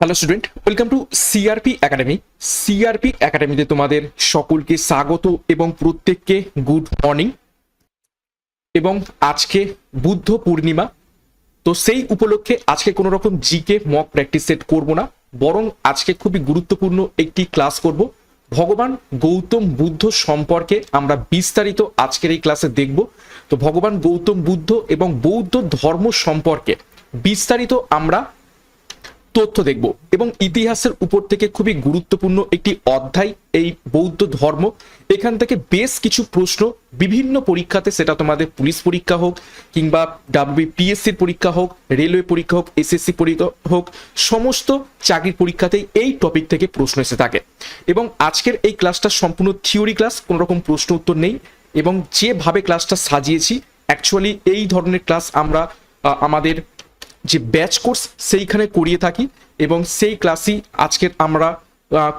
Hello student welcome to CRP academy CRP একাডেমিতে তোমাদের সকলকে স্বাগত এবং প্রত্যেককে গুড মর্নিং এবং আজকে বুদ্ধ পূর্ণিমা। তো সেই উপলক্ষে আজকে কোনো রকম জিকে মক প্র্যাকটিস সেট করব না, বরং আজকে খুবই গুরুত্বপূর্ণ একটি ক্লাস করব। ভগবান গৌতম বুদ্ধ সম্পর্কে আমরা বিস্তারিত আজকের এই ক্লাসে দেখব। তো ভগবান গৌতম বুদ্ধ এবং বৌদ্ধ ধর্ম সম্পর্কে বিস্তারিত আমরা তথ্য দেখব। এবং ইতিহাসের উপর থেকে খুবই গুরুত্বপূর্ণ একটি অধ্যায়, এই বৌদ্ধ ধর্ম। এখান থেকে বেশ কিছু প্রশ্ন বিভিন্ন পরীক্ষাতে, সেটা তোমাদের পুলিশ পরীক্ষা হোক, কিংবা ডাব্লিউ ডাব্লিউপিএসসির পরীক্ষা হোক, রেলওয়ে পরীক্ষা হোক এসএসসি পরীক্ষা হোক, সমস্ত চাকরির পরীক্ষাতেই এই টপিক থেকে প্রশ্ন এসে থাকে। এবং আজকের এই ক্লাসটা সম্পূর্ণ থিওরি ক্লাস কোনো রকম প্রশ্ন উত্তর নেই। এবং যেভাবে ক্লাসটা সাজিয়েছি অ্যাকচুয়ালি এই ধরনের ক্লাস আমরা আমাদের যে ব্যাচ কোর্স সেইখানে করিয়ে থাকি এবং সেই ক্লাসই আজকের আমরা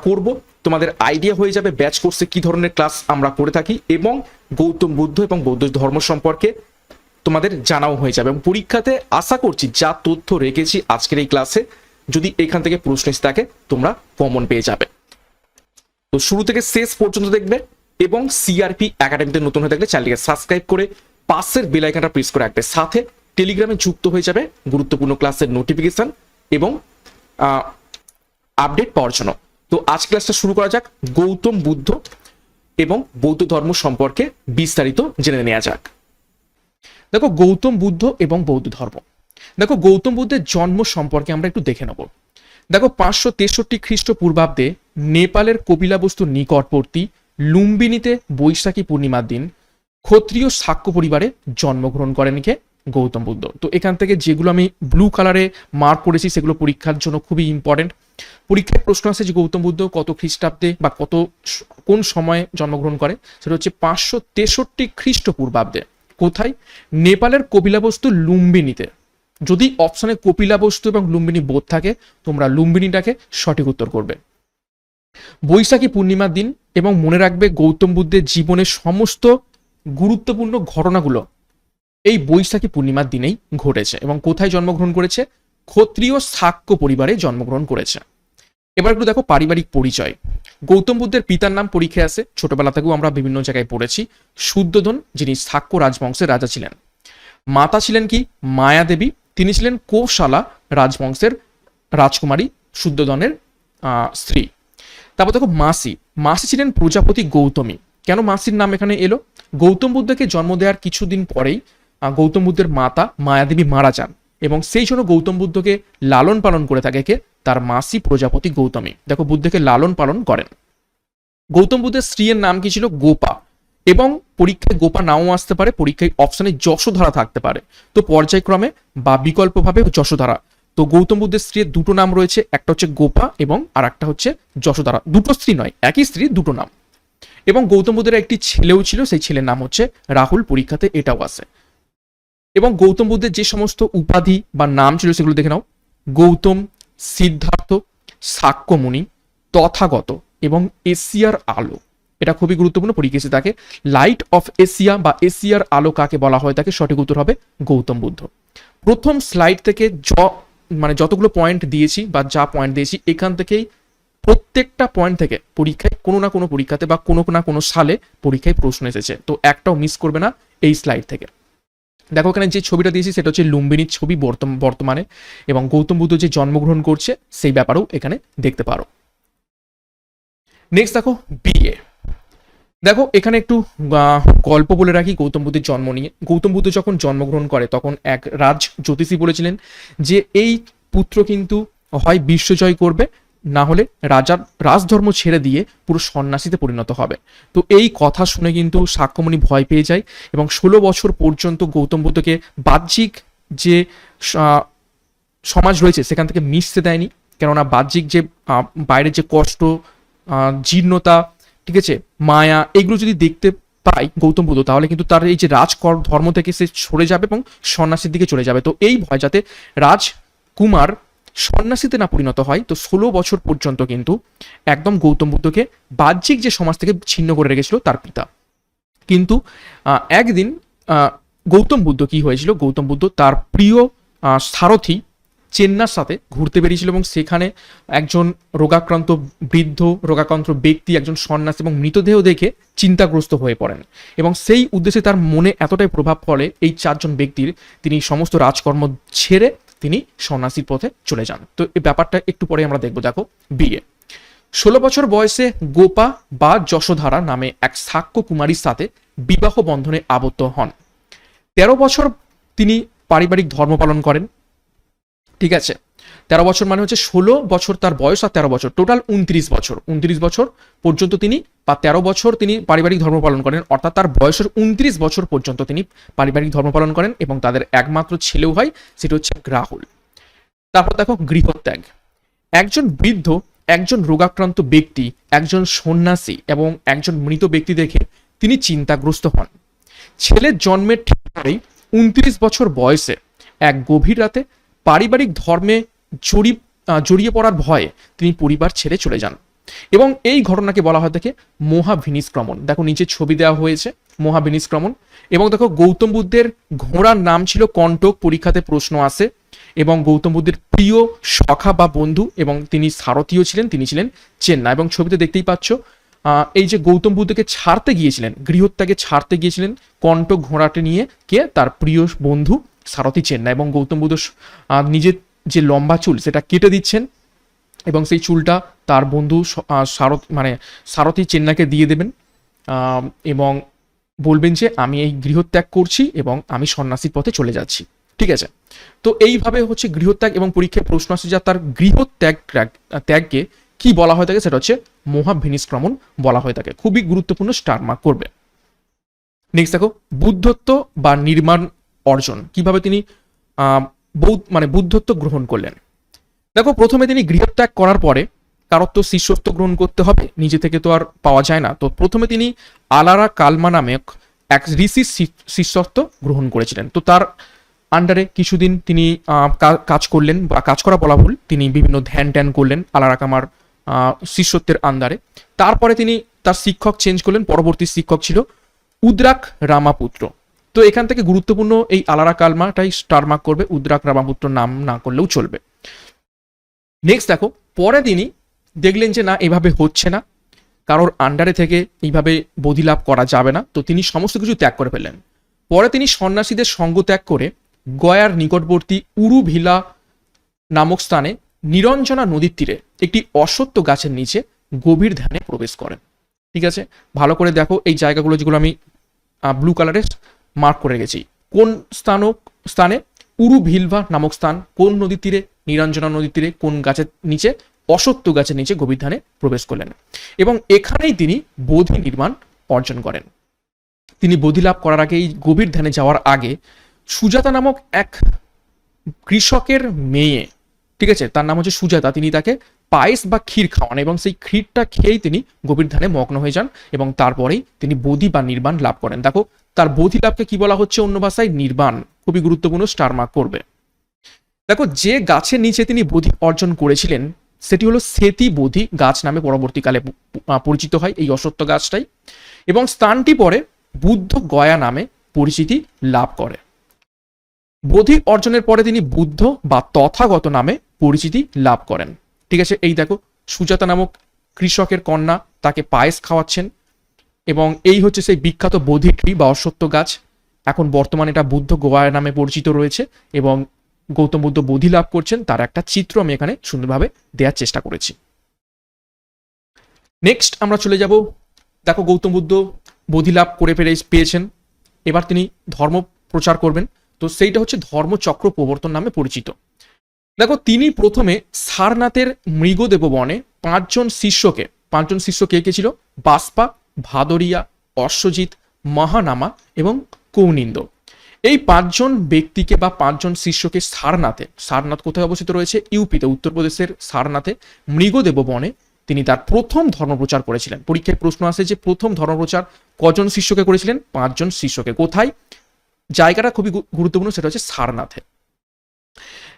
করব। তোমাদের আইডিয়া হয়ে যাবে ব্যাচ কোর্সে কি ধরনের ক্লাস আমরা করে থাকি এবং গৌতম বুদ্ধ এবং বৌদ্ধ ধর্ম সম্পর্কে তোমাদের জানাও হয়ে যাবে। এবং পরীক্ষাতে আশা করছি যা তথ্য রেখেছি আজকের এই ক্লাসে, যদি এখান থেকে প্রশ্ন এসে থাকে, তোমরা কমন পেয়ে যাবে। তো শুরু থেকে শেষ পর্যন্ত দেখবে এবং সিআরপি একাডেমিতে নতুন হয়ে থাকলে চ্যানেলকে সাবস্ক্রাইব করে পাশের বেল আইকনটা প্রেস করে রাখবে। সাথে টেলিগ্রামে যুক্ত হয়ে যাবে গুরুত্বপূর্ণ ক্লাসের নোটিফিকেশন এবং আপডেট পাওয়ার জন্য। তো আজ ক্লাসটা শুরু করা যাক, গৌতম বুদ্ধ এবং বৌদ্ধ ধর্ম সম্পর্কে বিস্তারিত জেনে নেওয়া যাক। দেখো, গৌতম বুদ্ধ এবং বৌদ্ধ ধর্ম। দেখো, গৌতম বুদ্ধের জন্ম সম্পর্কে আমরা একটু দেখে নেব। দেখো, পাঁচশো তেষট্টি খ্রিস্টপূর্বাব্দে নেপালের কপিলাবস্তুর নিকটবর্তী লুম্বিনীতে বৈশাখী পূর্ণিমার দিন ক্ষত্রিয় শাক্য পরিবারে জন্মগ্রহণ করেন কে? গৌতম বুদ্ধ। তো এখান থেকে যেগুলো আমি ব্লু কালারে মার্ক করেছি, সেগুলো পরীক্ষার জন্য খুবই ইম্পর্টেন্ট পরীক্ষায় প্রশ্ন আছে যে গৌতম বুদ্ধ কত খ্রিস্টাব্দে বা কত কোন সময়ে জন্মগ্রহণ করে? সেটা হচ্ছে পাঁচশো তেষট্টি খ্রিস্টপূর্বাব্দে। কোথায়? নেপালের কপিলাবস্তু লুম্বিনীতে। যদি অপশনে কপিলাবস্তু এবং লুম্বিনী বোধ থাকে, তোমরা লুম্বিনীটাকে সঠিক উত্তর করবে। বৈশাখী পূর্ণিমার দিন এবং মনে রাখবে গৌতম বুদ্ধের জীবনের সমস্ত গুরুত্বপূর্ণ ঘটনাগুলো এই বৈশাখী পূর্ণিমার দিনেই ঘটেছে এবং কোথায় জন্মগ্রহণ করেছে? ক্ষত্রিয় শাক্য পরিবারে জন্মগ্রহণ করেছে। এবার একটু দেখো পারিবারিক পরিচয়। গৌতম বুদ্ধের পিতার নাম পরীক্ষায় আছে ছোটবেলা থেকেও আমরা বিভিন্ন জায়গায় পড়েছি। শুদ্ধোধন, যিনি শাক্য রাজবংশের রাজা ছিলেন। মাতা ছিলেন কি? মায়া দেবী। তিনি ছিলেন কোশালা রাজবংশের রাজকুমারী শুদ্ধোধনের স্ত্রী। তারপর দেখো মাসি। মাসি ছিলেন প্রজাপতি গৌতমী। কেন মাসির নাম এখানে এলো? গৌতম বুদ্ধকে জন্ম দেওয়ার কিছুদিন পরেই গৌতম বুদ্ধের মাতা মায়াদেবী মারা যান এবং সেই জন্য গৌতম বুদ্ধকে লালন পালন করে থাকে কে তার মাসি প্রজাপতি গৌতমী। দেখো, বুদ্ধকে লালন পালন করেন। গৌতম বুদ্ধের স্ত্রীর নাম কি ছিল? গোপা। এবং পরীক্ষায় গোপা নাও আসতে পারে, পরীক্ষায় অপশনে যশোধারা থাকতে পারে। তো পর্যায়ক্রমে বা বিকল্পভাবে যশোধারা। তো গৌতম বুদ্ধের স্ত্রীর দুটো নাম রয়েছে, একটা হচ্ছে গোপা এবং আর একটা হচ্ছে যশোধারা। দুটো স্ত্রী নয়, একই স্ত্রী, দুটো নাম। এবং গৌতম বুদ্ধের একটি ছেলেও ছিল, সেই ছেলের নাম হচ্ছে রাহুল, পরীক্ষাতে এটাও আসে এবং গৌতম বুদ্ধের যে সমস্ত উপাধি বা নাম ছিল সেগুলো দেখে নাও। গৌতম, সিদ্ধার্থ সাক্যমুনি তথাগত এবং এশিয়ার আলো। এটা খুবই গুরুত্বপূর্ণ পরীক্ষা এসে থাকে লাইট অফ এশিয়া বা এশিয়ার আলো কাকে বলা হয় তাকে সঠিক উত্তর হবে গৌতম বুদ্ধ। প্রথম স্লাইড থেকে য মানে যতগুলো পয়েন্ট দিয়েছি বা যা পয়েন্ট দিয়েছি, এখান থেকেই প্রত্যেকটা পয়েন্ট থেকে পরীক্ষায় কোনো না কোনো পরীক্ষাতে বা কোনো না কোনো সালে পরীক্ষায় প্রশ্ন এসেছে। তো একটাও মিস করবে না এই স্লাইড থেকে। দেখো এখানে যে ছবিটা দিয়েছি, সেটা হচ্ছে লুম্বিনীর ছবি বর্তম- বর্তমানে এবং গৌতম বুদ্ধ যে জন্মগ্রহণ করছে, সেই ব্যাপারেও এখানে দেখতে পারো। নেক্সট দেখো, বিয়ে। দেখো, এখানে একটু গল্প বলে রাখি গৌতম বুদ্ধের জন্ম নিয়ে। গৌতম বুদ্ধ যখন জন্মগ্রহণ করে, তখন এক রাজ জ্যোতিষী বলেছিলেন যে, এই পুত্র কিন্তু হয় বিশ্বজয় করবে না হলে রাজার রাজধর্ম ছেড়ে দিয়ে পুরো সন্ন্যাসীতে পরিণত হবে। তো এই কথা শুনে কিন্তু সাক্ষ্যমণি ভয় পেয়ে যায় এবং ষোলো বছর পর্যন্ত গৌতম বুদ্ধকে বাহ্যিক যে সমাজ রয়েছে সেখান থেকে মিশতে দেয়নি। কেননা বাহ্যিক যে বাইরের যে কষ্ট জীর্ণতা, ঠিক আছে, মায়া, এগুলো যদি দেখতে পাই গৌতম বুদ্ধ, তাহলে কিন্তু তার এই যে রাজকর ধর্ম থেকে সে সরে যাবে এবং সন্ন্যাসীর দিকে চলে যাবে। তো এই ভয় যাতে রাজকুমার সন্ন্যাসীতে না পরিণত হয়, তো ষোলো বছর পর্যন্ত কিন্তু একদম গৌতম বুদ্ধকে বাহ্যিক যে সমাজ থেকে ছিন্ন করে রেখেছিল তার পিতা। কিন্তু একদিন গৌতম বুদ্ধ কি হয়েছিল? গৌতম বুদ্ধ তার প্রিয় সারথি চেন্নার সাথে ঘুরতে বেরিয়েছিল এবং সেখানে একজন রোগাক্রান্ত বৃদ্ধ, রোগাক্রান্ত ব্যক্তি, একজন সন্ন্যাস এবং মৃতদেহ দেখে চিন্তাগ্রস্ত হয়ে পড়েন এবং সেই উদ্দেশ্যে তার মনে এতটাই প্রভাব পড়ে এই চারজন ব্যক্তির তিনি সমস্ত রাজকর্ম ছেড়ে তিনি সন্ন্যাসীর পথে চলে যান। তো এই ব্যাপারটা একটু পরে আমরা দেখব। দেখো বিয়ে ষোলো বছর বয়সে গোপা বা যশোধারা নামে এক সাক্ষ্য কুমারীর সাথে বিবাহ বন্ধনে আবদ্ধ হন। তেরো বছর তিনি পারিবারিক ধর্ম পালন করেন। ঠিক আছে? তেরো বছর মানে হচ্ছে ষোলো বছর তার বয়স আর তেরো বছর। টোটাল উনত্রিশ বছর। উনত্রিশ বছর পর্যন্ত তিনি বা তেরো বছর তিনি পারিবারিক ধর্ম পালন করেন। অর্থাৎ তার বয়সের উনত্রিশ বছর পর্যন্ত তিনি পারিবারিক ধর্ম পালন করেন এবং তাদের একমাত্র ছেলেও হয়, সেটা হচ্ছে রাহুল। তারপর দেখো গৃহত্যাগ। একজন বৃদ্ধ, একজন রোগাক্রান্ত ব্যক্তি, একজন সন্ন্যাসী এবং একজন মৃত ব্যক্তি দেখে তিনি চিন্তাগ্রস্ত হন। ছেলের জন্মের ঠিক পরেই উনত্রিশ বছর বয়সে এক গভীর রাতে পারিবারিক ধর্মে জড়ি জড়িয়ে পড়ার ভয়ে তিনি পরিবার ছেড়ে চলে যান। এবং এই ঘটনাকে বলা হয় থাকে মহাভিনিষ্ক্রমণ। দেখো নিচে ছবি দেওয়া হয়েছে, মহাভিনিষ্ক্রমণ। এবং দেখো গৌতম বুদ্ধের ঘোড়ার নাম ছিল কণ্টক, পরীক্ষাতে প্রশ্ন আসে। এবং গৌতম বুদ্ধের প্রিয় সখা বা বন্ধু এবং তিনি সারথীও ছিলেন, তিনি ছিলেন চেন্নাই। এবং ছবিতে দেখতেই পাচ্ছ এই যে গৌতম বুদ্ধকে ছাড়তে গিয়েছিলেন, গৃহত্যাগে ছাড়তে গিয়েছিলেন কণ্টক ঘোড়াটি নিয়ে কে? তার প্রিয় বন্ধু সারথী চেন্নাই। এবং গৌতম বুদ্ধ নিজের যে লম্বা চুল, সেটা কেটে দিচ্ছেন এবং সেই চুলটা তার বন্ধু সারথ মানে সারথী চেন্নাইকে দিয়ে দেবেন। এবং বলবেন যে, আমি এই গৃহত্যাগ করছি এবং আমি সন্ন্যাসীর পথে চলে যাচ্ছি। ঠিক আছে? তো এইভাবে হচ্ছে গৃহত্যাগ এবং পরীক্ষায় প্রশ্ন আসে যা, তার গৃহত্যাগ ত্যাগকে কি বলা হয়ে থাকে? সেটা হচ্ছে মহাভিনিষ্ক্রমণ বলা হয়ে থাকে। খুবই গুরুত্বপূর্ণ স্টার মার্ক করবে। নেক্সট দেখো, বুদ্ধত্ব বা নির্মাণ অর্জন। কীভাবে তিনি বৌদ্ধ মানে বুদ্ধত্ব গ্রহণ করলেন। দেখো, প্রথমে তিনি গৃহত্যাগ করার পরে কারোর তো শিষ্যত্ব গ্রহণ করতে হবে, নিজে থেকে তো আর পাওয়া যায় না। তো প্রথমে তিনি আলারা কালমা নামে এক ঋষির শি- শিষ্যত্ব গ্রহণ করেছিলেন। তো তার আন্ডারে কিছুদিন তিনি কাজ করলেন বা কাজ করা বলা ভুল, তিনি বিভিন্ন ধ্যান ট্যান করলেন আলারা কামার শিষ্যত্বের আন্ডারে তারপরে তিনি তার শিক্ষক চেঞ্জ করলেন, পরবর্তী শিক্ষক ছিল উদ্রাক রামাপুত্র। তো এখান থেকে গুরুত্বপূর্ণ এই আলারা কালমাটাই স্টার মার্ক করবে, উদ্রাক রামাপুত্র নাম না করলেও চলবে। নেক্সট দেখো পরে তিনি দেখলেন যে না, এভাবে হচ্ছে না। কারোর আন্ডারে থেকে এইভাবে বোধি লাভ করা যাবে না। তো তিনি সমস্ত কিছু ত্যাগ করে ফেললেন। পরে তিনি সন্ন্যাসীদের সঙ্গ ত্যাগ করে গয়ার নিকটবর্তী উরুভিলা নামক স্থানে নিরঞ্জনা নদীর তীরে একটি অসত্য গাছের নিচে গভীর ধ্যানে প্রবেশ করেন। ঠিক আছে? ভালো করে দেখো এই জায়গাগুলো যেগুলো আমি ব্লু কালারে মার্ক করে গেছি কোন স্থানক, স্থানে উরু ভিলভা নামক স্থান, কোন নদীর তীরে, নিরঞ্জনা নদীর তীরে, কোন গাছের নিচে, অসত্য গাছের নিচে গভীর ধ্যানে প্রবেশ করলেন এবং এখানেই তিনি বোধি নির্মাণ অর্জন করেন। তিনি বোধি লাভ করার আগে এই গভীর ধ্যানে যাওয়ার আগে সুজাতা নামক এক কৃষকের মেয়ে, ঠিক আছে, তার নাম হচ্ছে সুজাতা, তিনি তাকে পায়েস বা ক্ষীর খাওয়ান এবং সেই ক্ষীরটা খেয়েই তিনি গভীর ধ্যানে মগ্ন হয়ে যান এবং তারপরেই তিনি বোধি বা নির্বাণ লাভ করেন। দেখো তার বোধি লাভকে কি বলা হচ্ছে অন্য ভাষায়? নির্বাণ। খুবই গুরুত্বপূর্ণ স্টার মার্ক করবে দেখো, যে গাছের নিচে তিনি বোধি অর্জন করেছিলেন, সেটি হলো সেতি বোধি গাছ নামে পরবর্তীকালে পরিচিত হয় এই অসত্য গাছটাই। এবং স্থানটি পরে বুদ্ধ গয়া নামে পরিচিতি লাভ করে। বোধি অর্জনের পরে তিনি বুদ্ধ বা তথাগত নামে পরিচিতি লাভ করেন। ঠিক আছে, এই দেখো, সুজাতা নামক কৃষকের কন্যা তাকে পায়েস খাওয়াচ্ছেন। এবং এই হচ্ছে সেই বিখ্যাত বোধি ট্রি বা অশ্বত্থ গাছ। এখন বর্তমানে এটা বুদ্ধ গোয়া নামে পরিচিত রয়েছে এবং গৌতম বুদ্ধ বোধি লাভ করছেন। তার একটা চিত্র আমি এখানে সুন্দরভাবে দেওয়ার চেষ্টা করেছি। নেক্সট আমরা চলে যাব। দেখো গৌতম বুদ্ধ বোধি লাভ করে পেরে পেয়েছেন। এবার তিনি ধর্ম প্রচার করবেন। তো সেইটা হচ্ছে ধর্মচক্র প্রবর্তন নামে পরিচিত। দেখো তিনি প্রথমে সারনাথের মৃগদেব বনে পাঁচজন শিষ্যকে, পাঁচজন শিষ্য কে কে ছিল? বাস্পা ভাদরিয়া, অশ্বজিৎ, মহানামা এবং কৌনিন্দ। এই পাঁচজন ব্যক্তিকে বা পাঁচজন শিষ্যকে সারনাথে, সারনাথ কোথায় অবস্থিত রয়েছে? ইউপিতে, উত্তরপ্রদেশের সারনাথে মৃগদেব বনে তিনি তার প্রথম ধর্মপ্রচার করেছিলেন। পরীক্ষায় প্রশ্ন আসে যে প্রথম ধর্মপ্রচার কজন শিষ্যকে করেছিলেন? পাঁচজন শিষ্যকে। কোথায়? জায়গাটা খুবই গুরুত্বপূর্ণ, সেটা হচ্ছে সারনাথে।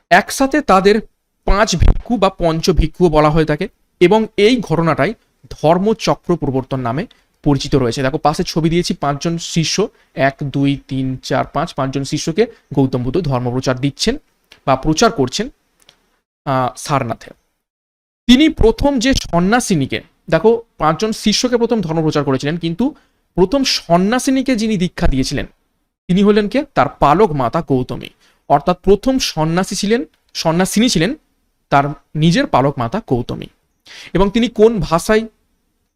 একসাথে তাদের পাঁচ ভিক্ষু বা পঞ্চ ভিক্ষুও বলা হয়ে থাকে এবং এই ঘটনাটাই ধর্মচক্র প্রবর্তন নামে পরিচিত রয়েছে। দেখো, পাশে ছবি দিয়েছি, পাঁচজন শিষ্য, এক, দুই, তিন, চার, পাঁচ, পাঁচজন শিষ্যকে গৌতম বুদ্ধ ধর্মপ্রচার দিচ্ছেন বা প্রচার করছেন সারনাথে। তিনি প্রথম যে সন্ন্যাসিনীকে, দেখো, পাঁচজন শিষ্যকে প্রথম ধর্ম প্রচার করেছিলেন, কিন্তু প্রথম সন্ন্যাসিনীকে যিনি দীক্ষা দিয়েছিলেন, তিনি হলেন কে? তার পালক মাতা গৌতমী। অর্থাৎ প্রথম সন্ন্যাসী ছিলেন, সন্ন্যাসিনী ছিলেন তার নিজের পালক মাতা গৌতমী। এবং তিনি কোন ভাষায়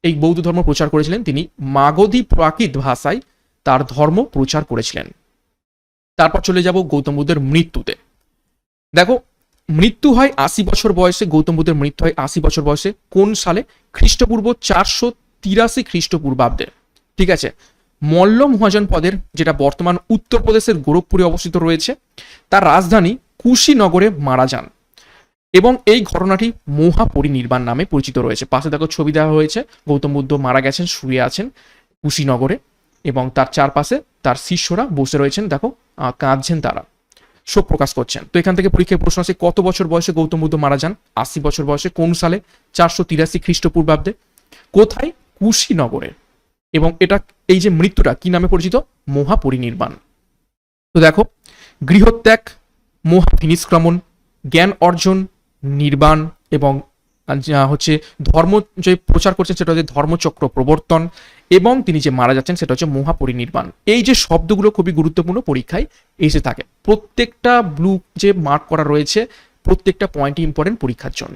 এই বৌদ্ধ ধর্ম প্রচার করেছিলেন তিনি। মাগধী প্রাকৃত ভাষায় তার ধর্ম প্রচার করেছিলেন। তারপর চলে যাব গৌতম বুদ্ধের মৃত্যুতে। দেখো, মৃত্যু হয় আশি বছর বয়সে, গৌতম বুদ্ধের মৃত্যু হয় আশি বছর বয়সে। কোন সালে? খ্রিস্টপূর্ব চারশো তিরাশি খ্রিস্টপূর্বাব্দে। ঠিক আছে? মল্ল মহাজন পদের, যেটা বর্তমান উত্তরপ্রদেশের গোরখপুরে অবস্থিত রয়েছে, তার রাজধানী কুশিনগরে মারা যান। এবং এই ঘটনাটি মহাপরিনির্বাণ নামে পরিচিত রয়েছে। পাশে দেখো ছবি দেওয়া হয়েছে, গৌতম বুদ্ধ মারা গেছেন, শুয়ে আছেন কুশিনগরে এবং তার চারপাশে তার শিষ্যরা বসে রয়েছেন, দেখো কাঁদছেন তারা, শোক প্রকাশ করছেন। তো এখান থেকে পরীক্ষায় প্রশ্ন আছে কত বছর বয়সে গৌতম বুদ্ধ মারা যান? আশি বছর বয়সে কোন সালে? চারশো তিরাশি খ্রিস্টপূর্বাব্দে। কোথায়? কুশিনগরে। এবং এটা, এই যে মৃত্যুটা কি নামে পরিচিত? মহাপরিনির্বাণ তো দেখো, গৃহত্যাগ মহাভিনিষ্ক্রমণ জ্ঞান অর্জন নির্বাণ এবং হচ্ছে ধর্ম যে প্রচার করছেন সেটা হচ্ছে ধর্মচক্র প্রবর্তন এবং তিনি যে মারা যাচ্ছেন সেটা হচ্ছে মহাপরিনির্বাণ। এই যে শব্দগুলো খুবই গুরুত্বপূর্ণ পরীক্ষায় এসে থাকে। প্রত্যেকটা ব্লু যে মার্ক করা রয়েছে, প্রত্যেকটা পয়েন্টই ইম্পর্টেন্ট পরীক্ষার জন্য।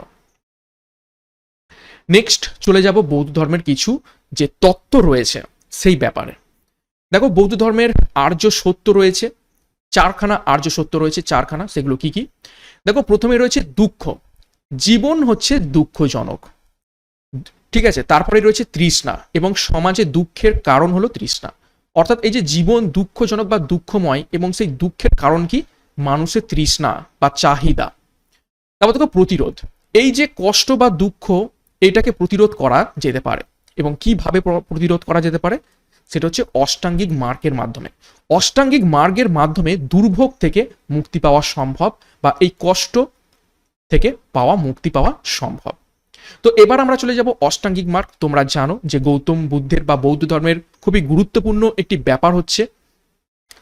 নেক্সট চলে যাব বৌদ্ধ ধর্মের কিছু যে তত্ত্ব রয়েছে সেই ব্যাপারে। দেখো, বৌদ্ধ ধর্মের আর্য সত্য রয়েছে, চারখানা আর্য সত্য রয়েছে, চারখানা, সেগুলো কি কি? দেখো প্রথমে রয়েছে দুঃখ। জীবন হচ্ছে দুঃখজনক। ঠিক আছে, তারপরে রয়েছে তৃষ্ণা এবং সমাজে দুঃখের কারণ হলো তৃষ্ণা। অর্থাৎ এই যে জীবন দুঃখজনক বা দুঃখময় এবং সেই দুঃখের কারণ কি? মানুষের তৃষ্ণা বা চাহিদা। তারপর দেখো প্রতিরোধ। এই যে কষ্ট বা দুঃখ, এটাকে প্রতিরোধ করা যেতে পারে এবং কীভাবে প্রতিরোধ করা যেতে পারে? সেটা হচ্ছে অষ্টাঙ্গিক মার্গের মাধ্যমে। অষ্টাঙ্গিক মার্গের মাধ্যমে দুর্ভোগ থেকে মুক্তি পাওয়া সম্ভব বা এই কষ্ট থেকে পাওয়া, মুক্তি পাওয়া সম্ভব। তো এবার আমরা চলে যাব অষ্টাঙ্গিক মার্গ। তোমরা জানো যে গৌতম বুদ্ধের বা বৌদ্ধ ধর্মের খুবই গুরুত্বপূর্ণ একটি ব্যাপার হচ্ছে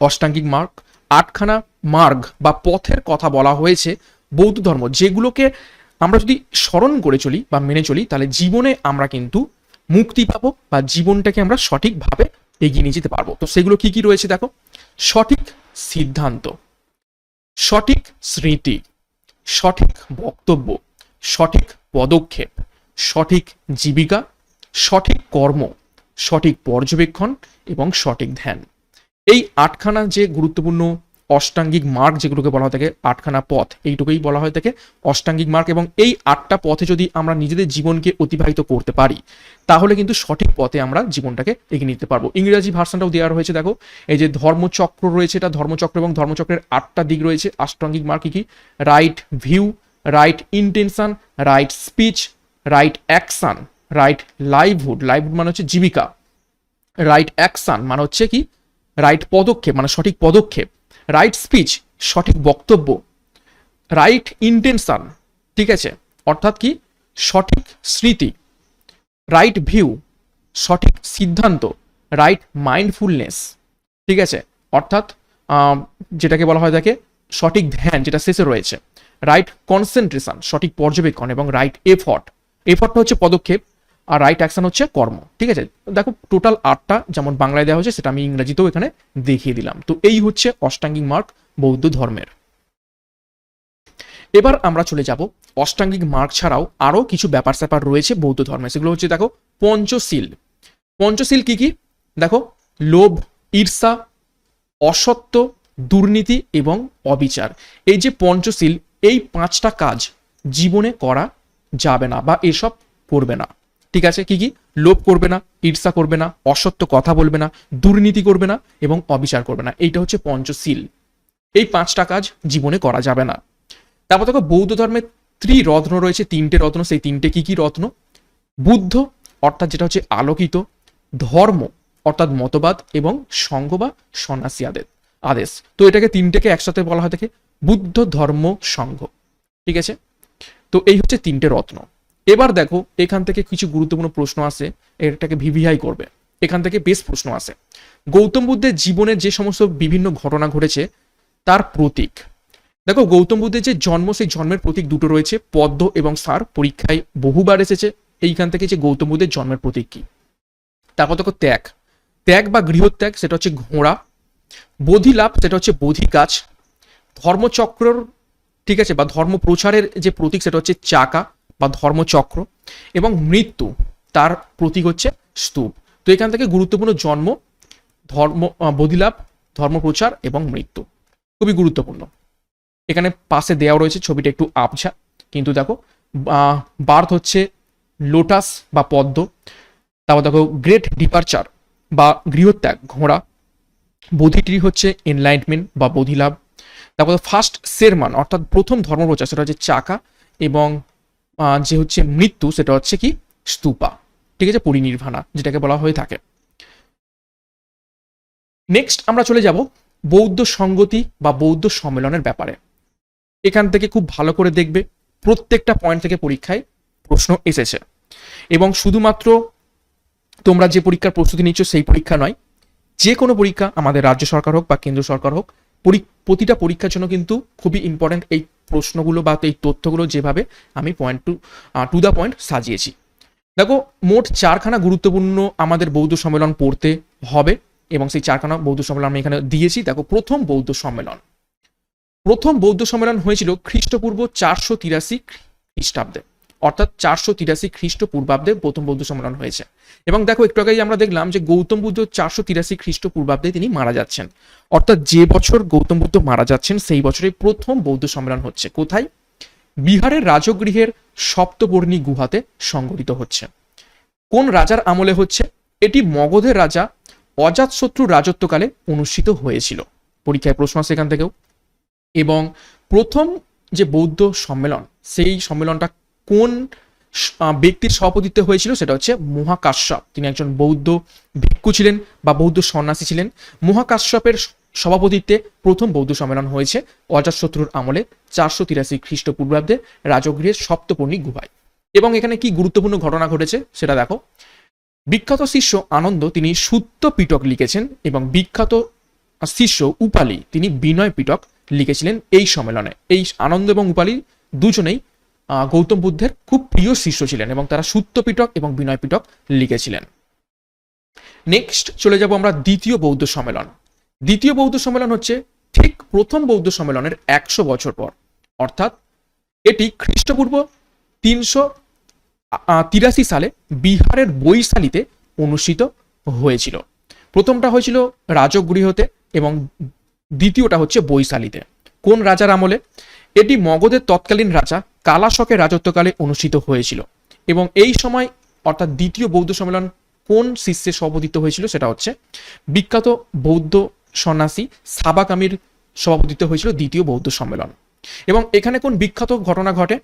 অষ্টাঙ্গিক মার্গ। আটখানা মার্গ বা পথের কথা বলা হয়েছে বৌদ্ধ ধর্ম, যেগুলোকে আমরা যদি স্মরণ করে চলি বা মেনে চলি, তাহলে জীবনে আমরা কিন্তু মুক্তি পাবো বা জীবনটাকে আমরা সঠিকভাবে এগিয়ে নিয়ে যেতে পারব। তো সেগুলো কি কি রয়েছে দেখো? সঠিক সিদ্ধান্ত, সঠিক স্মৃতি, সঠিক বক্তব্য, সঠিক পদক্ষেপ, সঠিক জীবিকা, সঠিক কর্ম, সঠিক পর্যবেক্ষণ এবং সঠিক ধ্যান। এই আটখানা যে গুরুত্বপূর্ণ অষ্টাঙ্গিক মার্গ যেগুলোকে বলা হয়ে থাকে আটখানা পথ। এইটুকুই বলা হয়ে থাকে অষ্টাঙ্গিক মার্গ এবং এই আটটা পথে যদি আমরা নিজেদের জীবনকে অতিবাহিত করতে পারি, তাহলে কিন্তু সঠিক পথে আমরা জীবনটাকে এগিয়ে নিতে পারব। ইংরেজি ভার্সনটাও দেওয়া রয়েছে, দেখো। এই যে ধর্মচক্র রয়েছে এটা, ধর্মচক্র এবং ধর্মচক্রের আটটা দিক রয়েছে। অষ্টাঙ্গিক মার্গ কি কি? Right view right intention right speech right action right livelihood livelihood মানে হচ্ছে জীবিকা। রাইট অ্যাকশন মানে হচ্ছে কি? রাইট পদক্ষেপ মানে সঠিক পদক্ষেপ। রাইট স্পিচ, সঠিক বক্তব্য, রাইট ইন্টেনশন, ঠিক আছে? অর্থাৎ কি? সঠিক স্মৃতি, রাইট ভিউ, সঠিক সিদ্ধান্ত, রাইট মাইন্ডফুলনেস, ঠিক আছে? অর্থাৎ যেটাকে বলা হয় থাকে সঠিক ধ্যান, যেটা শেষে রয়েছে। রাইট কনসেন্ট্রেশন, সঠিক পর্যবেক্ষণ এবং রাইট এফর্ট। এফর্টটা হচ্ছে পদক্ষেপ। আর রাইট অ্যাকশন হচ্ছে কর্ম। ঠিক আছে? দেখো টোটাল আটটা যেমন বাংলায় দেওয়া হয়েছে, সেটা আমি ইংরেজিতেও এখানে দেখিয়ে দিলাম। তো এই হচ্ছে অষ্টাঙ্গিক মার্গ বৌদ্ধ ধর্মের। এবার আমরা চলে যাব অষ্টাঙ্গিক মার্গ ছাড়াও আরও কিছু ব্যাপার স্যাপার রয়েছে বৌদ্ধ ধর্মে। সেগুলো হচ্ছে, দেখো, পঞ্চশীল। পঞ্চশীল কি কি? দেখো, লোভ, ঈর্ষা, অসত্য, দুর্নীতি এবং অবিচার। এই যে পঞ্চশীল, এই পাঁচটা কাজ জীবনে করা যাবে না বা এসব করবে না। ঠিক আছে? কি কি? লোভ করবে না, ঈর্ষা করবে না, অসত্য কথা বলবে না, দুর্নীতি করবে না এবং অবিচার করবে না। এইটা হচ্ছে পঞ্চশীল। এই পাঁচটা কাজ জীবনে করা যাবে না। তারপর দেখো, বৌদ্ধ ধর্মের ত্রিরত্ন রয়েছে, তিনটে রত্ন। সেই তিনটে কি কি রত্ন? বুদ্ধ, অর্থাৎ যেটা হচ্ছে আলোকিত, ধর্ম, অর্থাৎ মতবাদ এবং সংঘ বা সন্ন্যাসী আদেশ আদেশ। তো এটাকে তিনটেকে একসাথে বলা হয় থাকে বুদ্ধ, ধর্ম সংঘ ঠিক আছে? তো এই হচ্ছে তিনটে রত্ন। এবার দেখো, এখান থেকে কিছু গুরুত্বপূর্ণ প্রশ্ন আসে, এটাকে ভিভিআই করবে। এখান থেকে বেশ প্রশ্ন আসে। গৌতম বুদ্ধের জীবনে যে সমস্ত বিভিন্ন ঘটনা ঘটেছে, তার প্রতীক। দেখো, গৌতম বুদ্ধের যে জন্ম, সেই জন্মের প্রতীক দুটো রয়েছে, পদ্ম এবং সার। পরীক্ষায় বহুবার এসেছে, এইখান থেকে যে গৌতম বুদ্ধের জন্মের প্রতীক কি? তারপর দেখো, ত্যাগ। ত্যাগ বা গৃহত্যাগ, সেটা হচ্ছে ঘোড়া। বোধি লাভ সেটা হচ্ছে বোধি গাছ ধর্মচক্রর, ঠিক আছে, বা ধর্ম প্রচারের যে প্রতীক, সেটা হচ্ছে চাকা। বা ধর্মচক্র এবং মৃত্যু তার প্রতীক হচ্ছে স্তূপ। তো এখান থেকে গুরুত্বপূর্ণ জন্ম ধর্ম আহ, বোধিলাভ ধর্মপ্রচার এবং মৃত্যু। খুবই গুরুত্বপূর্ণ। এখানে পাশে দেওয়া রয়েছে ছবিটা একটু আবছা। কিন্তু দেখো বার্থ হচ্ছে লোটাস বা পদ্ম। তারপর দেখো গ্রেট ডিপারচার বা গৃহত্যাগ ঘোড়া। বোধিটি হচ্ছে এনলাইটমেন্ট বা বোধিলাভ। তারপর ফার্স্ট শেরমান অর্থাৎ প্রথম ধর্মপ্রচার সেটা হচ্ছে চাকা এবং যে হচ্ছে মৃত্যু, সেটা হচ্ছে কি? স্তূপা। ঠিক আছে? পরিনির্ভাণা, যেটাকে বলা হয়ে থাকে। নেক্সট আমরা চলে যাব বৌদ্ধ সঙ্গতি বা বৌদ্ধ সম্মেলনের ব্যাপারে। এখান থেকে খুব ভালো করে দেখবে, প্রত্যেকটা পয়েন্ট থেকে পরীক্ষায় প্রশ্ন এসেছে। এবং শুধুমাত্র তোমরা যে পরীক্ষার প্রস্তুতি নিচ্ছ, সেই পরীক্ষা নয়, যে কোনো পরীক্ষা আমাদের রাজ্য সরকার হোক বা কেন্দ্র সরকার হোক, পরি- প্রতিটা পরীক্ষার জন্য কিন্তু খুবই ইম্পর্ট্যান্ট এই প্রশ্নগুলো বা এই তথ্যগুলো যেভাবে আমি point to to the point সাজিয়েছি। দেখো, মোট চারখানা গুরুত্বপূর্ণ আমাদের বৌদ্ধ সম্মেলন পড়তে হবে এবং সেই চারখানা বৌদ্ধ সম্মেলন আমি এখানে দিয়েছি। দেখো, প্রথম বৌদ্ধ সম্মেলন। প্রথম বৌদ্ধ সম্মেলন হয়েছিল খ্রিস্টপূর্ব চারশো তিরাশি খ্রিস্টাব্দে। অর্থাৎ চারশো তিরাশি খ্রিস্টপূর্বাব্দে প্রথম বৌদ্ধ সম্মেলন হয়েছে। এবং দেখো, একটু আগেই আমরা দেখলাম যে গৌতম বুদ্ধ চারশো তিরাশি খ্রিস্টপূর্বাব্দে তিনি মারা যাচ্ছেন। অর্থাৎ যে বছর গৌতম বুদ্ধ মারা যাচ্ছেন, সেই বছরে প্রথম বৌদ্ধ সম্মেলন হচ্ছে। কোথায়? বিহারের রাজগৃহের সপ্তবর্ণী গুহাতে সংগঠিত হচ্ছে। কোন রাজার আমলে হচ্ছে? এটি মগধের রাজা অজাতশত্রুর রাজত্বকালে অনুষ্ঠিত হয়েছিল। পরীক্ষায় প্রশ্ন আসে এখান থেকেও। এবং প্রথম যে বৌদ্ধ সম্মেলন, সেই সম্মেলনটা কোন ব্যক্তির সভাপতিত্বে হয়েছিল সেটা হচ্ছে মহাকাশ্যপ। তিনি একজন বৌদ্ধ ভিক্ষু ছিলেন বা বৌদ্ধ সন্ন্যাসী ছিলেন। মহাকাশ্যপের সভাপতিত্বে প্রথম বৌদ্ধ সম্মেলন হয়েছে অজাতশত্রুর আমলে চারশো তিরাশি খ্রিস্টপূর্বাব্দে রাজগৃহের সপ্তপর্ণী গুহায়। এবং এখানে কি গুরুত্বপূর্ণ ঘটনা ঘটেছে সেটা দেখো। বিখ্যাত শিষ্য আনন্দ তিনি সুত্ত পিটক লিখেছেন এবং বিখ্যাত শিষ্য উপালি তিনি বিনয় পিটক লিখেছিলেন এই সম্মেলনে। এই আনন্দ এবং উপালি দুজনেই গৌতম বুদ্ধের খুব প্রিয় শিষ্য ছিলেন এবং তারা সুত্ত পিটক এবং বিনয় পিটক লিখেছিলেন। নেক্সট চলে যাব আমরা দ্বিতীয় বৌদ্ধ সম্মেলন। দ্বিতীয় বৌদ্ধ সম্মেলন হচ্ছে ঠিক প্রথম বৌদ্ধ সম্মেলনের একশো বছর পর। অর্থাৎ এটি খ্রিস্টপূর্ব তিনশো তিরাশি সালে বিহারের বৈশালীতে অনুষ্ঠিত হয়েছিল। প্রথমটা হয়েছিল রাজগৃহতে এবং দ্বিতীয়টা হচ্ছে বৈশালীতে। কোন রাজার আমলে? এটি মগধের তৎকালীন রাজা কালাশকের রাজত্বকালে অনুষ্ঠিত হয়েছিল এবং এই সময় অর্থাৎ দ্বিতীয় বৌদ্ধ সম্মেলন কোন শিষ্যে সভাপতিত্ব হয়েছিল সেটা হচ্ছে বিখ্যাত বৌদ্ধ সন্ন্যাসী সাবাকামির সভাপতিত্ব হয়েছিল দ্বিতীয় বৌদ্ধ সম্মেলন। এবং এখানে কোন বিখ্যাত ঘটনা ঘটে?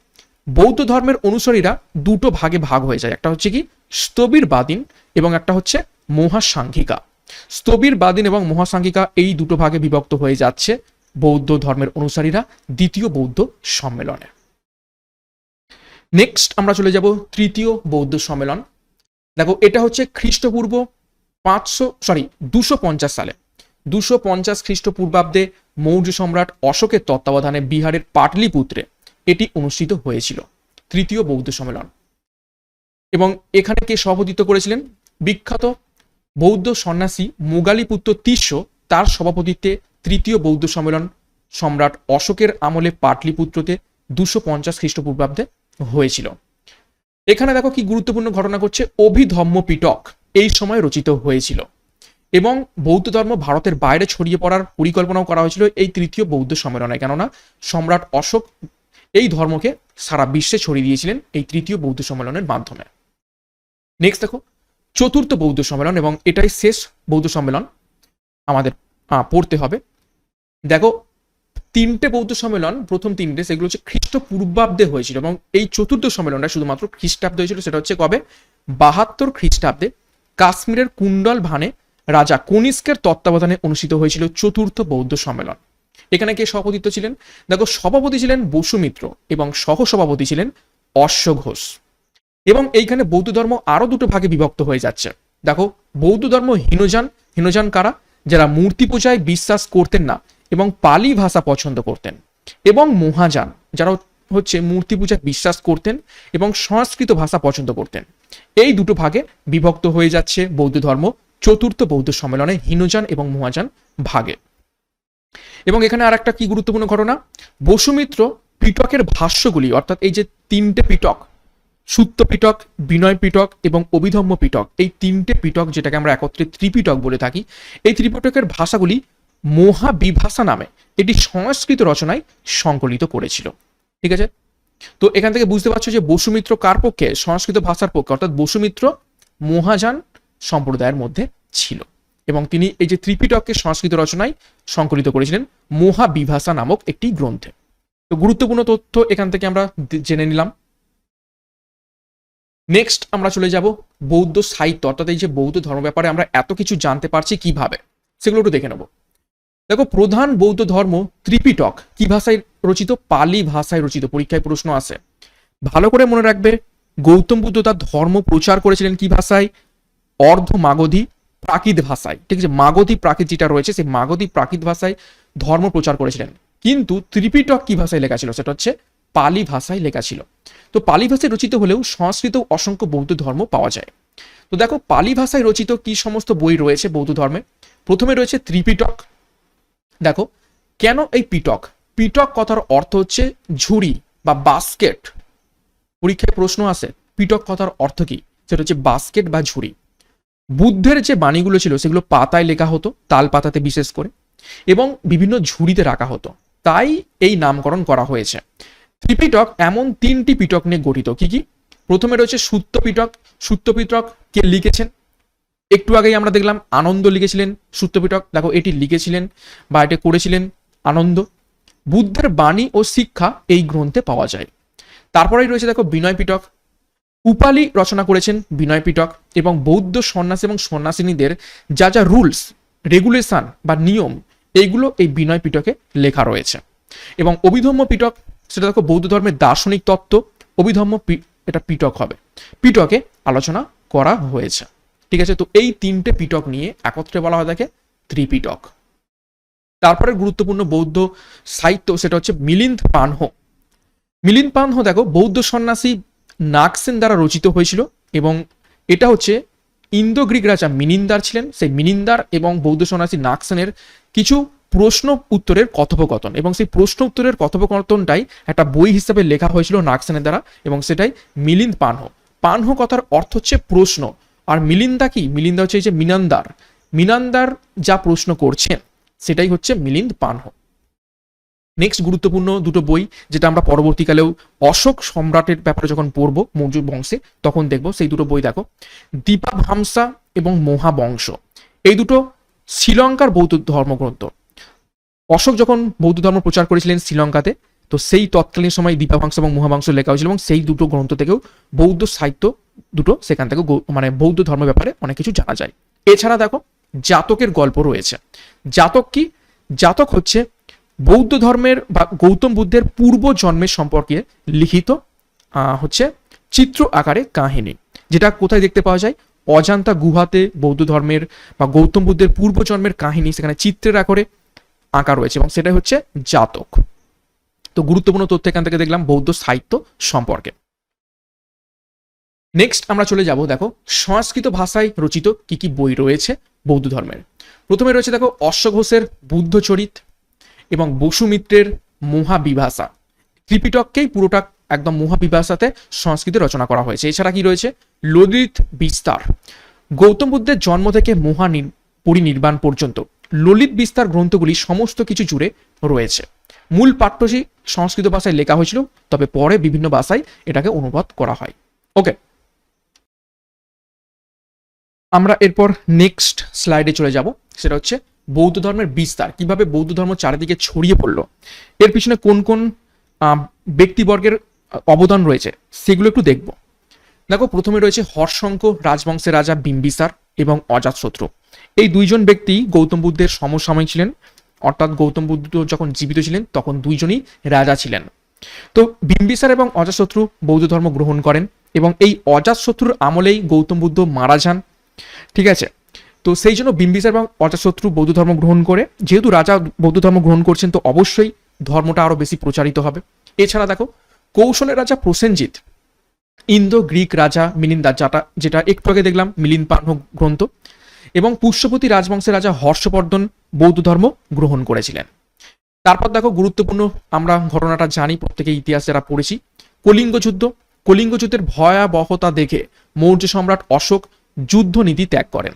বৌদ্ধ ধর্মের অনুসারীরা দুটো ভাগে ভাগ হয়ে যায়। একটা হচ্ছে কি? স্থবির বাদিন এবং একটা হচ্ছে মহাসাংঘিকা। স্থবির বাদিন এবং মহাসাংঘিকা এই দুটো ভাগে বিভক্ত হয়ে যাচ্ছে। বৌদ্ধ ধর্মের অনুসারীরা দ্বিতীয় বৌদ্ধ সম্মেলনে। নেক্সট আমরা চলে যাব তৃতীয় বৌদ্ধ সম্মেলন। দেখো, এটা হচ্ছে খ্রিস্টপূর্ব পাঁচশো সরি দুশো পঞ্চাশ সালে। দুশো পঞ্চাশ খ্রিস্টপূর্বাব্দে মৌর্য সম্রাট অশোকের তত্ত্বাবধানে বিহারের পাটলিপুত্রে এটি অনুষ্ঠিত হয়েছিল, তৃতীয় বৌদ্ধ সম্মেলন। এবং এখানে কে সভাপতিত্ব করেছিলেন? বিখ্যাত বৌদ্ধ সন্ন্যাসী মোগালিপুত্র তিস্য, তার সভাপতিত্বে তৃতীয় বৌদ্ধ সম্মেলন সম্রাট অশোকের আমলে পাটলিপুত্রতে দুশো পঞ্চাশ খ্রিস্টপূর্বাব্দে হয়েছিল। এখানে দেখো কি গুরুত্বপূর্ণ ঘটনা ঘটছে। অভিধম্ম পিটক এই সময় রচিত হয়েছিল এবং বৌদ্ধ ধর্ম ভারতের বাইরে ছড়িয়ে পড়ার পরিকল্পনাও করা হয়েছিল এই তৃতীয় বৌদ্ধ সম্মেলনে। কেননা সম্রাট অশোক এই ধর্মকে সারা বিশ্বে ছড়িয়ে দিয়েছিলেন এই তৃতীয় বৌদ্ধ সম্মেলনের মাধ্যমে। নেক্সট দেখো, চতুর্থ বৌদ্ধ সম্মেলন এবং এটাই শেষ বৌদ্ধ সম্মেলন। আমাদের পড়তে হবে। দেখো, তিনটে বৌদ্ধ সম্মেলন, প্রথম তিনটে, সেগুলো হচ্ছে খ্রিস্টপূর্বাব্দে হয়েছিল এবং এই চতুর্থ সম্মেলনটা শুধুমাত্র খ্রিস্টাব্দে হয়েছিল, সেটা হচ্ছে কবে? বাহাত্তর খ্রিস্টাব্দে কাশ্মীরের কুণ্ডল ভানে রাজা কনিষ্কের তত্ত্বাবধানে অনুষ্ঠিত হয়েছিল চতুর্থ বৌদ্ধ সম্মেলন। এখানে কে সভাপতিত্ব ছিলেন? দেখো, সভাপতি ছিলেন বসুমিত্র এবং সহ সভাপতি ছিলেন অশ্ব ঘোষ। এবং এইখানে বৌদ্ধ ধর্ম আরও দুটো ভাগে বিভক্ত হয়ে যাচ্ছে। দেখো, বৌদ্ধ ধর্ম হীনযান হীনযান কারা? যারা মূর্তি পূজায় বিশ্বাস করতেন না। এবং পালি ভাষা পছন্দ করতেন এবং মহাযান, যারা হচ্ছে মূর্তি পূজায় বিশ্বাস করতেন এবং সংস্কৃত ভাষা পছন্দ করতেন। এই দুটো ভাগে বিভক্ত হয়ে যাচ্ছে বৌদ্ধ ধর্ম, চতুর্থ বৌদ্ধ সম্মেলনে হীনযান এবং মহাযান ভাগে। এবং এখানে আর একটা কি গুরুত্বপূর্ণ ঘটনা? বসুমিত্র পিটকের ভাষ্যগুলি, অর্থাৎ এই যে তিনটে পিটক, সুত্ত পিটক, বিনয় পিটক এবং অভিধম্ম পিটক, এই তিনটে পিটক যেটাকে আমরা একত্রে ত্রিপিটক বলে থাকি, এই ত্রিপিটকের ভাষাগুলি মহাবিভাষা নামে এটি সংস্কৃত রচনায় সংকলিত করেছিল। ঠিক আছে? তো এখান থেকে বুঝতে পারছ যে বসুমিত্র কার পক্ষে, সংস্কৃত ভাষার পক্ষে, অর্থাৎ বসুমিত্র মহাযান সম্প্রদায়ের মধ্যে ছিল। এবং তিনি এই যে ত্রিপিটককে সংস্কৃত রচনায় সংকলিত করেছিলেন, মহাবিভাষা নামক একটি গ্রন্থে। তো গুরুত্বপূর্ণ তথ্য এখান থেকে আমরা জেনে নিলাম। নেক্সট আমরা চলে যাব বৌদ্ধ সাহিত্য, অর্থাৎ এই যে বৌদ্ধ ধর্ম ব্যাপারে আমরা এত কিছু জানতে পারছি কীভাবে, সেগুলো একটু দেখে নেব। দেখো, প্রধান বৌদ্ধ ধর্ম ত্রিপিটক। কি ভাষায় রচিত? পালি ভাষায় রচিত। পরীক্ষায় প্রশ্ন আসে ভালো করে মনে রাখবে, গৌতম বুদ্ধ তার ধর্ম প্রচার করেছিলেন কি ভাষায়? অর্ধ মাগধী প্রাকৃত ভাষায়। ঠিক আছে, মাগধী প্রাকৃত যেটা রয়েছে, সেই মাগধী প্রাকৃত ভাষায় ধর্ম প্রচার করেছিলেন। কিন্তু ত্রিপিটক কি ভাষায় লেখা ছিল? সেটা হচ্ছে পালি ভাষায় লেখা ছিল। তো পালি ভাষায় রচিত হলেও সংস্কৃত অসংখ্য বৌদ্ধ ধর্ম পাওয়া যায়। তো দেখো, পালি ভাষায় রচিত কি সমস্ত বই রয়েছে বৌদ্ধ ধর্মে? প্রথমে রয়েছে ত্রিপিটক। দেখো, কেন এই পিটক? পিটক কথার অর্থ হচ্ছে ঝুড়ি বা বাস্কেট পরীক্ষায় প্রশ্ন আসে, পিটক কথার অর্থ কি? সেটা হচ্ছে বাস্কেট বা ঝুড়ি। বুদ্ধের যে বাণীগুলো ছিল, সেগুলো পাতায় লেখা হতো, তাল পাতাতে বিশেষ করে, এবং বিভিন্ন ঝুড়িতে রাখা হতো। তাই এই নামকরণ করা হয়েছে। ত্রিপিটক এমন তিনটি পিটক নিয়ে গঠিত। কি কি? প্রথমে রয়েছে সুত্ত পিটক সুত্ত পিটক কে লিখেছেন? একটু আগেই আমরা দেখলাম আনন্দ লিখেছিলেন সূত্রপিটক দেখো, এটি লিখেছিলেন বা এটি করেছিলেন আনন্দ। বুদ্ধের বাণী ও শিক্ষা এই গ্রন্থে পাওয়া যায়। তারপরেই রয়েছে দেখো, বিনয় পিটক উপালি রচনা করেছেন বিনয় পিটক এবং বৌদ্ধ সন্ন্যাসী এবং সন্ন্যাসিনীদের যা যা রুলস, রেগুলেশন বা নিয়ম এইগুলো এই বিনয় পিটকে লেখা রয়েছে। এবং অভিধম্ম পিটক সেটা দেখো, বৌদ্ধ ধর্মের দার্শনিক তত্ত্ব, অভিধম্ম এটা পিটক হবে। পিটকে আলোচনা করা হয়েছে। ঠিক আছে? তো এই তিনটে পিটক নিয়ে একত্রে বলা হয় থাকে ত্রিপিটক তারপরে গুরুত্বপূর্ণ বৌদ্ধ সাহিত্য সেটা হচ্ছে মিলিন্দ পানহ। মিলিন্দ পানহ দেখো, বৌদ্ধ সন্ন্যাসী নাগসেন দ্বারা রচিত হয়েছিল এবং এটা হচ্ছে ইন্দো গ্রিক রাজা মিনিন্দার ছিলেন। সেই মিনিন্দার এবং বৌদ্ধ সন্ন্যাসী নাগসেনের কিছু প্রশ্ন উত্তরের কথোপকথন এবং সেই প্রশ্ন উত্তরের কথোপকথনটাই একটা বই হিসেবে লেখা হয়েছিল নাগসেনের দ্বারা এবং সেটাই মিলিন্দ পানহ। পানহ কথার অর্থ হচ্ছে প্রশ্ন। আর মিলিন্দা কি? মিলিন্দা হচ্ছে এই যে মিনান্দার। মিনান্দার যা প্রশ্ন করছেন, সেটাই হচ্ছে মিলিন্দ পানহ। নেক্সট গুরুত্বপূর্ণ দুটো বই, যেটা আমরা পরবর্তীকালেও অশোক সম্রাটের ব্যাপারে যখন পড়ব মৌর্য বংশে, তখন দেখব সেই দুটো বই দেখো। দীপাভামসা এবং মহাবংশ। এই দুটো শ্রীলঙ্কার বৌদ্ধ ধর্মগ্রন্থ। অশোক যখন বৌদ্ধ ধর্ম প্রচার করেছিলেন শ্রীলঙ্কাতে, তো সেই তৎকালীন সময় দীপাভাংশ এবং মহাবংশ লেখা হয়েছিল এবং সেই দুটো গ্রন্থ থেকেও বৌদ্ধ সাহিত্য দুটো, সেখান থেকে মানে বৌদ্ধ ধর্ম ব্যাপারে অনেক কিছু জানা যায়। এছাড়া দেখো, জাতকের গল্প রয়েছে। জাতক কি? জাতক হচ্ছে বৌদ্ধ ধর্মের বা গৌতম বুদ্ধের পূর্ব জন্মের সম্পর্কে লিখিত হচ্ছে চিত্র আকারে কাহিনী, যেটা কোথায় দেখতে পাওয়া যায়? অজান্তা গুহাতে বৌদ্ধ ধর্মের বা গৌতম বুদ্ধের পূর্ব জন্মের কাহিনী সেখানে চিত্রের আকারে আঁকা রয়েছে এবং সেটাই হচ্ছে জাতক। তো গুরুত্বপূর্ণ তথ্য এখান থেকে দেখলাম বৌদ্ধ সাহিত্য সম্পর্কে। নেক্সট আমরা চলে যাব, দেখো, সংস্কৃত ভাষায় রচিত কি কি বই রয়েছে বৌদ্ধ ধর্মের। প্রথমে রয়েছে, দেখো অশ্বঘোষের বুদ্ধচরিত এবং বসুমিত্রের মহাবিভাষা। ত্রিপিটককেই পুরোটা একদম মহাবিভাষাতে সংস্কৃতে রচনা করা হয়েছে। এছাড়া কি রয়েছে? ললিত বিস্তার। গৌতম বুদ্ধের জন্ম থেকে মহা নির- পরিনির্বাণ পর্যন্ত ললিত বিস্তার গ্রন্থগুলি সমস্ত কিছু জুড়ে রয়েছে। মূল পাঠ্যটি সংস্কৃত ভাষায় লেখা হয়েছিল, তবে পরে বিভিন্ন ভাষায় এটাকে অনুবাদ করা হয়। ওকে আমরা এরপর নেক্সট স্লাইডে চলে যাব। সেটা হচ্ছে বৌদ্ধ ধর্মের বিস্তার। কীভাবে বৌদ্ধ ধর্ম চারিদিকে ছড়িয়ে পড়ল? এর পিছনে কোন কোন ব্যক্তিবর্গের অবদান রয়েছে, সেগুলো একটু দেখব। দেখো, প্রথমে রয়েছে হর্ষঙ্ক রাজবংশের রাজা বিম্বিসার এবং অজাতশত্রু এই দুইজন ব্যক্তি গৌতম বুদ্ধের সমসাময়িক ছিলেন, অর্থাৎ গৌতম বুদ্ধ যখন জীবিত ছিলেন, তখন দুইজনই রাজা ছিলেন। তো বিম্বিসার এবং অজাতশত্রু বৌদ্ধ ধর্ম গ্রহণ করেন এবং এই অজাতশত্রুর আমলেই গৌতম বুদ্ধ মারা যান। ঠিক আছে? তো সেই জন্য বিম্বিসার এবং অজাতশত্রু বৌদ্ধ ধর্ম গ্রহণ করে, যেহেতু রাজা বৌদ্ধ ধর্ম গ্রহণ করছেন, তো অবশ্যই ধর্মটা আরও বেশি প্রচারিত হবে। এছাড়া দেখো, কৌশলের রাজা প্রসেনজিৎ, ইন্দো গ্রিক রাজা মিলিন্দা যাটা, যেটা একটু আগে দেখলাম, মিলিন্দ পাহ্ন গ্রন্থ, এবং পুষ্যপতি রাজবংশের রাজা হর্ষবর্ধন বৌদ্ধ ধর্ম গ্রহণ করেছিলেন। তারপর দেখো, গুরুত্বপূর্ণ আমরা ঘটনাটা জানি প্রত্যেকে ইতিহাস যারা পড়েছি কলিঙ্গ যুদ্ধ কলিঙ্গ যুদ্ধের ভয়াবহতা দেখে মৌর্য সম্রাট অশোক যুদ্ধ নীতি ত্যাগ করেন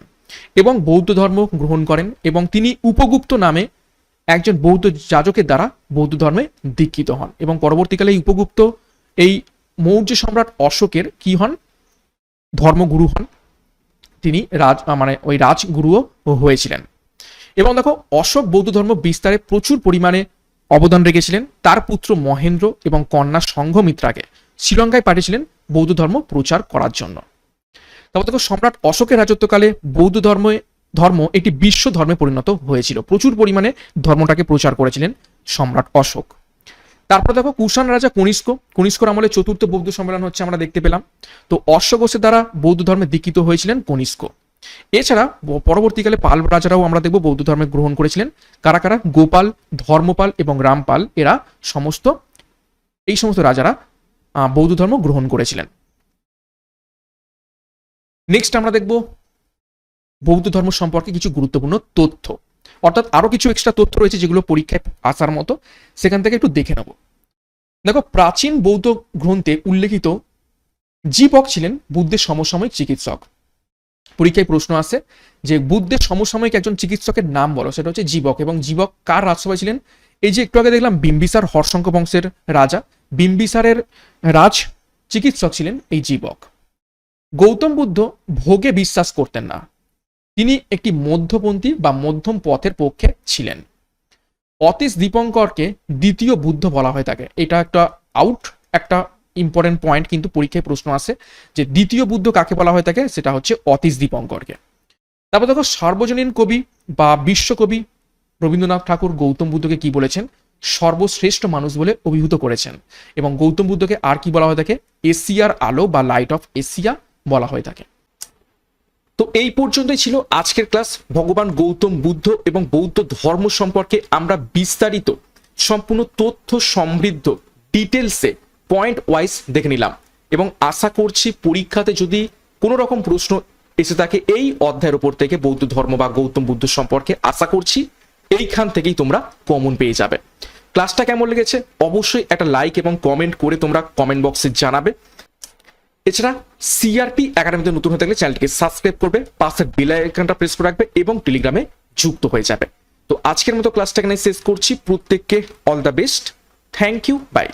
এবং বৌদ্ধ ধর্ম গ্রহণ করেন এবং তিনি উপগুপ্ত নামে একজন বৌদ্ধ যাজকের দ্বারা বৌদ্ধ ধর্মে দীক্ষিত হন এবং পরবর্তীকালে এই উপগুপ্ত, এই মৌর্য সম্রাট অশোকের কি হন? ধর্মগুরু হন। তিনি রাজ মানে ওই রাজগুরুও হয়েছিলেন। এবং দেখো, অশোক বৌদ্ধ ধর্ম বিস্তারে প্রচুর পরিমাণে অবদান রেখেছিলেন। তার পুত্র মহেন্দ্র এবং কন্যা সংঘমিত্রাকে শ্রীলঙ্কায় পাঠিয়েছিলেন বৌদ্ধ ধর্ম প্রচার করার জন্য। দেখো সম্রাট অশোকের রাজত্বকালে বৌদ্ধ ধর্মে, ধর্ম একটি বিশ্ব ধর্মে পরিণত হয়েছিল। প্রচুর পরিমাণে ধর্মটাকে প্রচার করেছিলেন সম্রাট অশোক। তারপর দেখো কুষাণ রাজা কনিষ্ক কনিষ্কর আমলে চতুর্থ বৌদ্ধ সম্মেলন হচ্ছে আমরা দেখতে পেলাম। তো অশ্বঘোষের দ্বারা বৌদ্ধ ধর্মে দীক্ষিত হয়েছিলেন কনিষ্ক। এছাড়া পরবর্তীকালে পাল রাজারাও আমরা দেখব বৌদ্ধ ধর্মে গ্রহণ করেছিলেন। কারা কারা? গোপাল, ধর্মপাল এবং রামপাল, এরা সমস্ত, এই সমস্ত রাজারা বৌদ্ধ ধর্ম গ্রহণ করেছিলেন। নেক্সট আমরা দেখব বৌদ্ধ ধর্ম সম্পর্কে কিছু গুরুত্বপূর্ণ তথ্য। অর্থাৎ আরও কিছু এক্সট্রা তথ্য রয়েছে যেগুলো পরীক্ষায় আসার মতো। সেখান থেকে একটু দেখে নেব। দেখো, প্রাচীন বৌদ্ধ গ্রন্থে উল্লেখিত জীবক ছিলেন বুদ্ধের সমসাময়িক চিকিৎসক। পরীক্ষায় প্রশ্ন আসে যে বুদ্ধের সমসাময়িক একজন চিকিৎসকের নাম বলো, সেটা হচ্ছে জীবক। এবং জীবক কার রাজসভায় ছিলেন? এই যে একটু আগে দেখলাম বিম্বিসার হর্ষঙ্ক বংশের রাজা। বিম্বিসারের রাজ চিকিৎসক ছিলেন এই জীবক। গৌতম বুদ্ধ ভোগে বিশ্বাস করতেন না। তিনি একটি মধ্যপন্থী বা মধ্যম পথের পক্ষে ছিলেন। অতীশ দীপঙ্করকে দ্বিতীয় বুদ্ধ বলা হয়ে থাকে এটা একটা আউট একটা ইম্পর্টেন্ট পয়েন্ট কিন্তু পরীক্ষায় প্রশ্ন আসে যে দ্বিতীয় বুদ্ধ কাকে বলা হয়ে থাকে সেটা হচ্ছে অতীশ দীপঙ্করকে। তারপর দেখো সার্বজনীন কবি বা বিশ্বকবি রবীন্দ্রনাথ ঠাকুর গৌতম বুদ্ধকে কি বলেছেন? সর্বশ্রেষ্ঠ মানুষ বলে অভিভূত করেছেন। এবং গৌতম বুদ্ধকে আর কি বলা হয়ে থাকে এশিয়ার আলো বা লাইট অফ এশিয়া বলা হয়ে থাকে। তো এই পর্যন্তই ছিল আজকের ক্লাস। ভগবান গৌতম বুদ্ধ এবং বৌদ্ধ ধর্ম সম্পর্কে আমরা বিস্তারিত, সম্পূর্ণ তথ্য সমৃদ্ধ, ডিটেলসে পয়েন্ট ওয়াইজ দেখে নিলাম। এবং আশা করছি পরীক্ষাতে যদি কোনো রকম প্রশ্ন এসে থাকে, এই অধ্যায়ের উপর থেকে বৌদ্ধ ধর্ম বা গৌতম বুদ্ধ সম্পর্কে আশা করছি এইখান থেকেই তোমরা কমন পেয়ে যাবে। ক্লাসটা কেমন লেগেছে? অবশ্যই একটা লাইক এবং কমেন্ট করে তোমরা কমেন্ট বক্সে জানাবে। এছাড়া সিআরপি একাডেমিতে নতুন হয়ে থাকলে চ্যানেলটিকে সাবস্ক্রাইব করবে পাশের বেল আইকনটা প্রেস করে রাখবে এবং টেলিগ্রামে যুক্ত হয়ে যাবে। তো আজকের মতো ক্লাসটা এখানে শেষ করছি। প্রত্যেককে all the best thank you bye